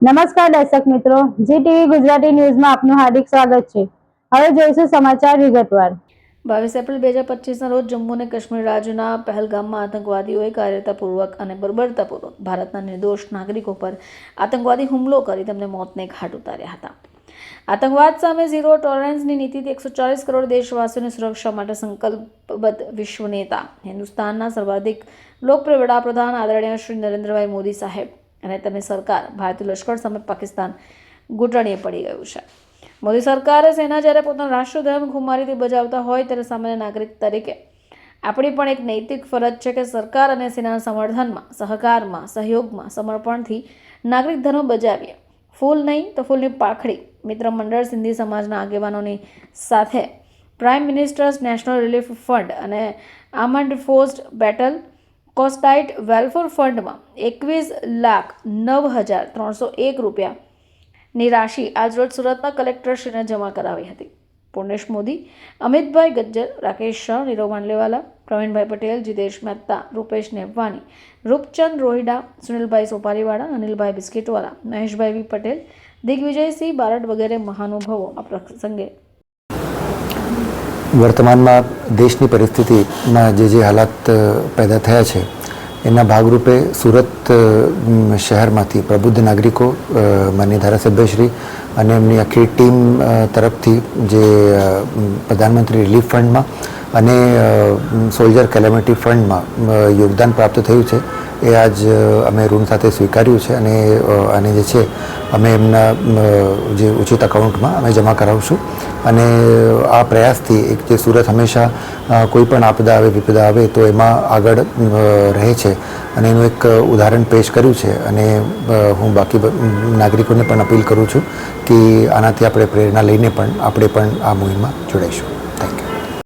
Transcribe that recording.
નમસ્કાર દર્શક મિત્રો જી ટીવી ગુજરાતી ન્યૂઝમાં આપનું હાર્દિક સ્વાગત છે. હવે જોઈશું સમાચાર વિગતવાર. બાવીસ એપ્રિલ બે હજાર પચીસના રોજ જમ્મુ અને કાશ્મીર રાજ્યના પહેલગામમાં આતંકવાદીઓએ કાર્યતાપૂર્વક અને બર્બરતાપૂર્વક ભારતના નિર્દોષ નાગરિકો પર આતંકવાદી હુમલો કરી તેમને મોતને ઘાટ ઉતાર્યા હતા. આતંકવાદ સામે ઝીરો ટોલરન્સની નીતિથી એકસો ચાલીસ કરોડ દેશવાસીઓની સુરક્ષા માટે સંકલ્પબદ્ધ વિશ્વ નેતા, હિન્દુસ્તાનના સર્વાધિક લોકપ્રિય વડાપ્રધાન આદરણીય શ્રી નરેન્દ્રભાઈ મોદી સાહેબ અને તમે સરકાર, ભારતીય લશ્કર સામે પાકિસ્તાન ઘૂંટણીએ પડી ગયું છે. મોદી સરકારે સેના જ્યારે પોતાનો રાષ્ટ્રધર્મ ખુમારીથી બજાવતા હોય ત્યારે સામાન્ય નાગરિક તરીકે આપણી પણ એક નૈતિક ફરજ છે કે સરકાર અને સેનાના સમર્થનમાં, સહકારમાં, સહયોગમાં સમર્પણથી નાગરિક ધર્મ બજાવીએ. ફૂલ નહીં તો ફૂલની પાખડી, મિત્ર મંડળ, સિંધી સમાજના આગેવાનોની સાથે prime ministers national relief fund અને armed forces battle casualties welfare ફંડમાં એકવીસ લાખ નવ હજાર ત્રણસો એક રૂપિયાની રાશિ આજરોજ સુરતના કલેક્ટરશ્રીને જમા કરાવી હતી. પૂર્ણેશ મોદી, અમિતભાઈ ગજ્જર, રાકેશ શાહ, નીરવ માંડલેવાલા પ્રવીણભાઈ પટેલ, જીતેશ મહેતા, રૂપેશ નેવવાની રૂપચંદ રોહિડા, સુનિલભાઈ સોપારીવાળા, અનિલભાઈ બિસ્કીટવાળા, મહેશભાઈ વી પટેલ, દિગ્વિજયસિંહ બારડ વગેરે મહાનુભાવો આ પ્રસંગે વર્તમાનમાં દેશની પરિસ્થિતિમાં જે જે હાલાત પેદા થયા છે, એના ભાગરૂપે સુરત શહેરમાંથી પ્રબુદ્ધ નાગરિકો માન્ય ધારાસભ્યશ્રી અને એમની આખી ટીમ તરફથી જે પ્રધાનમંત્રી રિલીફ ફંડમાં અને સોલ્જર કેલેમિટી ફંડમાં યોગદાન પ્રાપ્ત થયું છે એ આજ અમે ઋણ સાથે સ્વીકાર્યું છે અને આને જે છે, અમે એમના જે ઉચિત અકાઉન્ટમાં અમે જમા કરાવશું. અને આ પ્રયાસથી એક જે સુરત હંમેશા કોઈ પણ આપદા આવે, વિપદા આવે, તો એમાં આગળ રહે છે. અને એનું એક ઉદાહરણ પેશ કર્યું છે. અને હું બાકી નાગરિકોને પણ અપીલ કરું છું કે આનાથી આપણે પ્રેરણા લઈને પણ આપણે પણ આ મુહિમમાં જોડાઈશું.